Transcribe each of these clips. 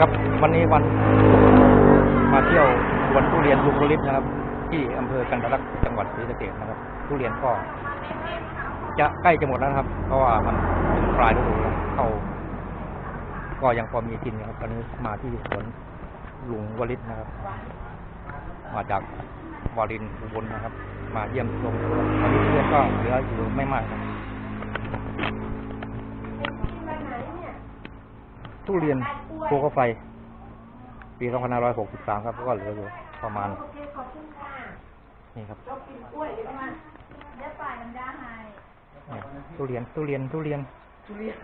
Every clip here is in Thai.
ครับ วันนี้วันมาเที่ยวสวนทุเรียนลุงโรลิสนะครับ ที่อำเภอกันทรลักษณ์จังหวัดศรีสะเกษนะครับ ทุเรียนก็ จะใกล้จะหมดแล้วนะครับ เพราะว่ามันถึงปลายฤดูแล้วเข้า ก็ยังพอมีกินนะครับตอนนี้มาที่สวนลุงวลิศนะครับ มาจากวารินอุบลนะครับ มาเยี่ยมชมสวนตอนนี้ทุเรียนก็เหลืออยู่ไม่มากครับทุเรียน ภูเขาไฟ ปี 2563 ครับ ก็เหลืออยู่ประมาณ โอเคขอบคุณค่ะนี่ครับเรากินกล้วยเดี๋ยวมาเดี๋ยวป่ายน้ำยาให้นี่ทุเรียนทุเรียนทุเรียนทุเรียน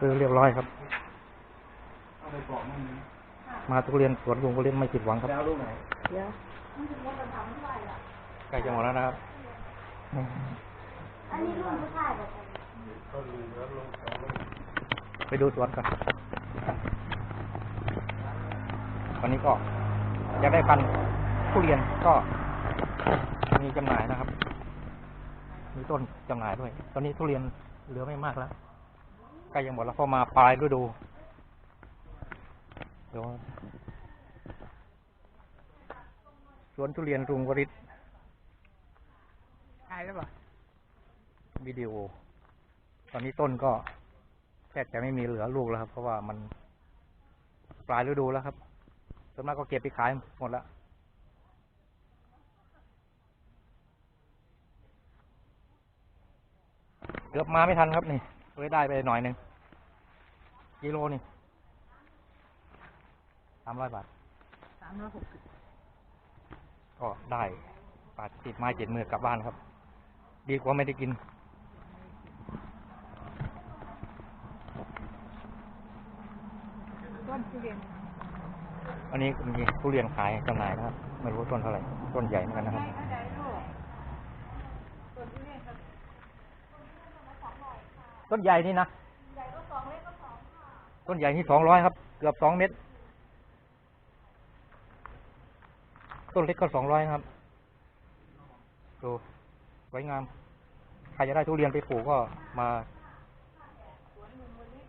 ซื้อเรียบร้อยครับมาทุเรียนสวนลุงก็เล่นไม่ผิดหวังครับเดี๋ยวใกล้จะหมดแล้วนะครับ อันนี้รุ่นผู้ชายแบบไปดูสวนกัน วันนี้ก็อยากได้พันธุ์ทุเรียนก็มีจำหน่ายนะครับ มีต้นจำหน่ายด้วย ตอนนี้ทุเรียนเหลือไม่มากแล้วใกล้จะหมดแล้วพอมาปลายฤดูเดี๋ยวสวนทุเรียนรุงวริศขายแล้วป่ะวิดีโอ ตอนนี้ต้นก็แทบจะไม่มีเหลือลูกแล้วครับ เพราะว่ามันปลายฤดูแล้วครับ ส่วนมากก็เก็บไปขายหมดแล้วเกือบมาไม่ทันครับนี่เลยได้ไปหน่อยหนึ่งกิโลนี่สามร้อยบาทสามร้อยหกสิบก็ได้ปาดติดไม้เจ็ดมือกลับบ้านครับ ดีกว่าไม่ได้กินต้นทุเรียน อันนี้มีทุเรียนขายจำหน่ายนะครับไม่รู้ต้นเท่าไหร่ต้นใหญ่เหมือนกันนะครับเข้าใจลูกต้นทุเรียนครับต้นใหญ่นี่นะต้นใหญ่นี่สองร้อยครับ เกือบสองเมตร ต้นเล็กก็สองร้อยนะครับดูสวยงาม ใครจะได้ทุเรียนไปปลูกก็มา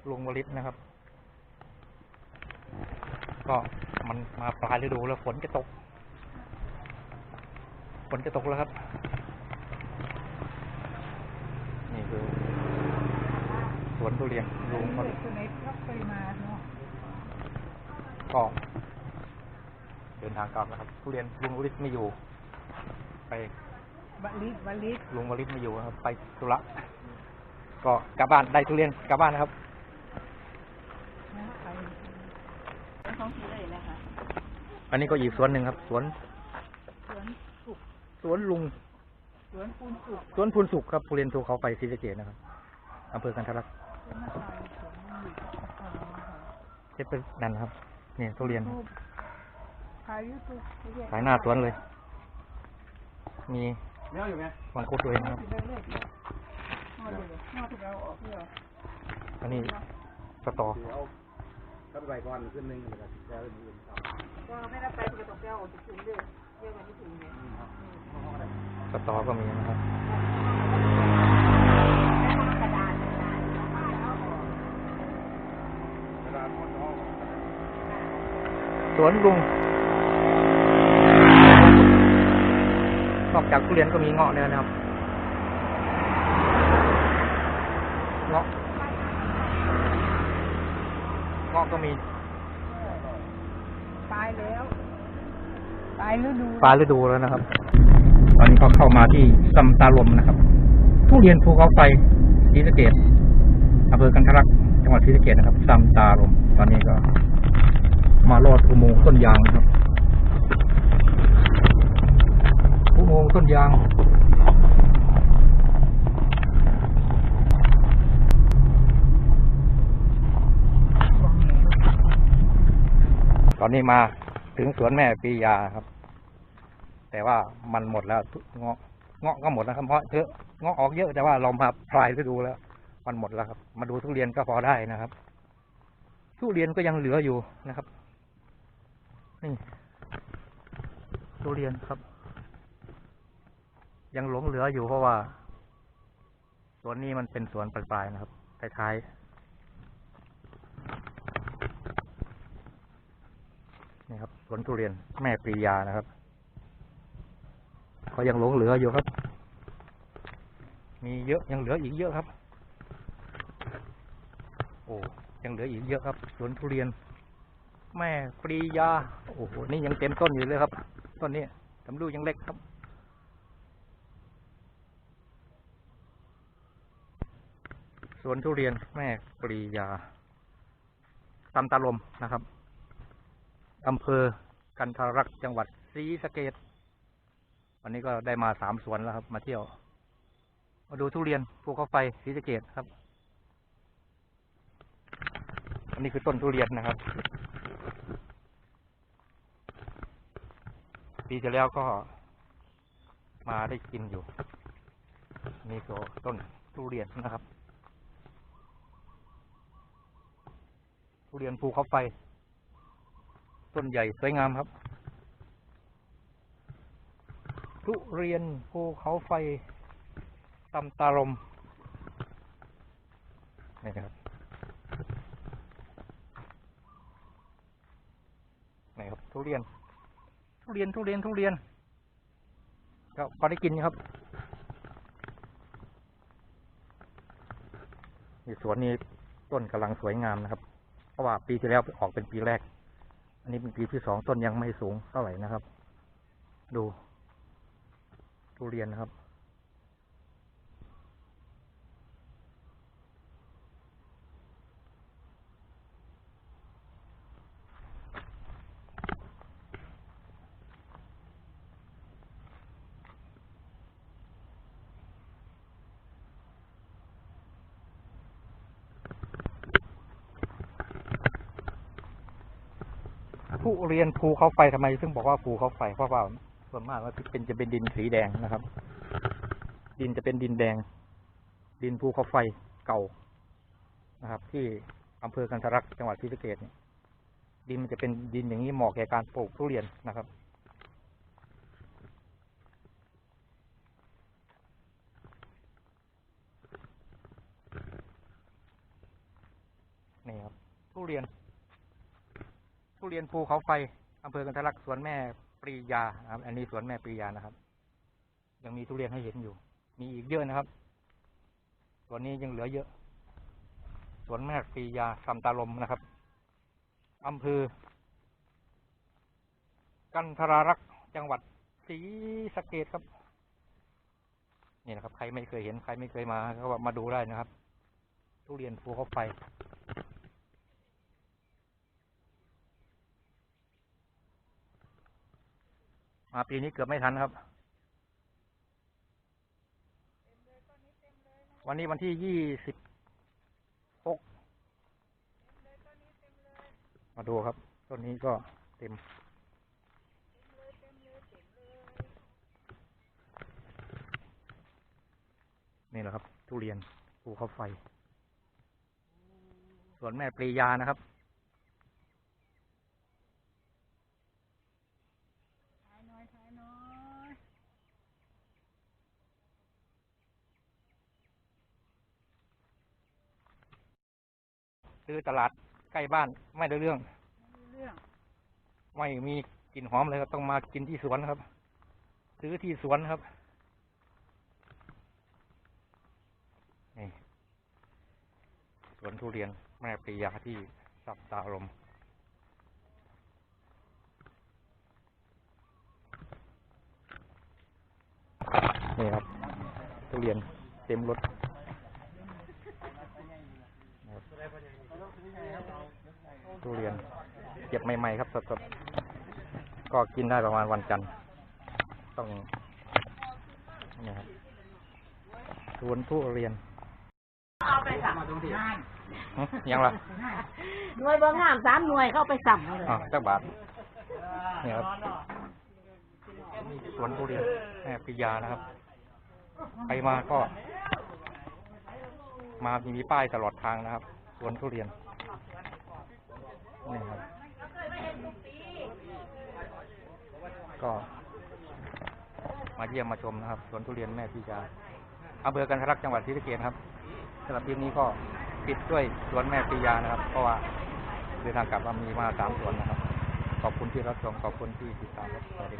ลุงวลิศนะครับ ก็ มันมาปลายฤดูแล้วฝนจะตก ฝนจะตกแล้วครับ นี่คือสวนทุเรียนลุงวลิศตัวไหนรับเคยมาเนาะก็เดินทางกลับนะครับ ทุเรียนลุงวลิศไม่อยู่ ไปบลิสบลิสลุงวลิศไม่อยู่นะครับ ไปธุระก็กลับบ้านได้ทุเรียนกลับบ้านนะครับ นะไปท้องที่เลยนะคะ อันนี้ก็อีกสวนหนึ่งครับ สวน สวนสุกสวนลุง สวนปูนสุกสวนพูนสุขครับทุเรียนภูเขาไฟศรีสะเกษนะครับอำเภอกันทรลักษณ์สวนมะพร้าวสวนมะลิอ๋อค่ะเช็ดเป็นนั่นนะครับ เนี่ยทุเรียน รูปขายยูทูบขายหน้าสวนเลย มีเนื้ออยู่ไหมมังคุดด้วยนะครับเรื่อยๆมาดูเลยมาถูกเอาออกเพื่ออันนี้สตอ เดี๋ยวถ้าไปก่อนขึ้นหนึ่งเลยครับแล้วอื่นค สตอก็มีนะครับสวนลุง นอกจากทุเรียนก็มีเงาะเนี่ยนะครับ เงาะ เงาะก็มี ตายแล้ว ตายฤดูปลายฤดูแล้วนะครับ ตอนนี้ก็เข้ามาที่ซำตาลมนะครับ ทุเรียนภูเขาไฟศรีสะเกดอำเภอกันทรลักจังหวัดศรีสะเกดนะครับซำตาลม ตอนนี้ก็มาลอดอุโมงค์ต้นยางนะครับอุโมงค์ต้นยางตอนนี้มา ถึงสวนแม่ปียาครับ แต่ว่ามันหมดแล้วเงาะเงาะก็หมดแล้วครับเพราะเยอะเงาะออกเยอะแต่ว่าเรามาปลายฤดูแล้ว มันหมดแล้วครับ มาดูทุเรียนก็พอได้นะครับทุเรียนก็ยังเหลืออยู่นะครับนี่ทุเรียนครับ ยังหลงเหลืออยู่เพราะว่าสวนนี้มันเป็นสวนปลายๆนะครับท้ายๆ นี่ครับสวนทุเรียนแม่ปรียานะครับเขายังหลงเหลืออยู่ครับ มีเยอะยังเหลืออีกเยอะครับ โอ้ยังเหลืออีกเยอะครับสวนทุเรียน แม่ปรียา โอ้โหนี่ยังเต็มต้นอยู่เลยครับ ต้นนี้ลำดูยังเล็กครับสวนทุเรียนแม่ปรียาตำตาลมนะครับ อำเภอกันทรรักษ์จังหวัดศรีสะเกดวันนี้ก็ได้มาสามสวนแล้วครับ มาเที่ยว มาดูทุเรียนภูเขาไฟศรีสะเกดครับ อันนี้คือต้นทุเรียนนะครับ ปีที่แล้วก็มาได้กินอยู่นี่ก็ต้นทุเรียนนะครับ ทุเรียนภูเขาไฟ ต้นใหญ่สวยงามครับ ทุเรียนภูเขาไฟตำตารมนี่นะครับนี่ครับ ทุเรียน ทุเรียน ทุเรียน ทุเรียนก็พอได้กินครับนี่สวนนี้ต้นกำลังสวยงามนะครับ เพราะว่าปีที่แล้วออกเป็นปีแรก อันนี้เป็นปีที่สองต้นยังไม่สูงเท่าไหร่นะครับ ดู ทุเรียนนะครับ ทุเรียนภูเขาไฟทำไมซึ่งบอกว่าภูเขาไฟเพราะว่าส่วนมากว่าเป็นจะเป็นดินสีแดงนะครับ ดินจะเป็นดินแดง ดินภูเขาไฟเก่านะครับ ที่อำเภอกันทรักษ์จังหวัดศรีสะเกษเนี่ยดินมันจะเป็นดินอย่างนี้เหมาะแก่การปลูกทุเรียนนะครับนี่ครับทุเรียน ทุเรียนภูเขาไฟอำเภอกันทรลักสวนแม่ปรียาครับ อันนี้สวนแม่ปรียานะครับ ยังมีทุเรียนให้เห็นอยู่ มีอีกเยอะนะครับสวนนี้ยังเหลือเยอะ สวนแม่ปรียาซำตาลมนะครับอำเภอกันทรารักษ์จังหวัดศรีสะเกดครับนี่นะครับ ใครไม่เคยเห็นใครไม่เคยมาก็มาดูได้นะครับ ทุเรียนภูเขาไฟ มาปีนี้เกือบไม่ทันครับ วันนี้วันที่ยี่สิบหกมาดูครับ ต้นนี้ก็เต็ม นี่แหละครับ ทุเรียนภูเขาไฟ ส่วนแม่ปรียานะครับ ถ่าย น้อยถ่ายน้อยซื้อตลาดใกล้บ้านไม่ได้เรื่องไม่รู้เรื่องไม่มีกลิ่นหอมเลยครับต้องมากินที่สวนครับ ซื้อที่สวนครับนี่สวนทุเรียนแม่ปรียาที่สับตาลม นี่ครับทุเรียนเต็มรถนะครับทุเรียนเก็บใหม่ๆครับสดๆก็กินได้ประมาณวันจันทร์ต้องนี่ครับสวนทุเรียนเอาไปสั่งหึยังล่ะหน่วยบางงามสามหน่วยเข้าไปสั่งเอาเลยอ่าจักบาทนี่ครับ สวนทุเรียนแม่ปิยานะครับไปมาก็ มามีป้ายตลอดทางนะครับ สวนทุเรียนนี่ครับ ก็ มาเยี่ยมมาชมนะครับ สวนทุเรียนแม่พิยาอำเภอกันทรลักจังหวัดศรีสะเกษครับสำหรับคลิปนี้ก็ปิดด้วยสวนแม่พิยานะครับ เพราะว่าเดินทางกลับมามีมาสามสวนนะครับ ขอบคุณที่รับชมขอบคุณที่ติดตามครับสวัสดี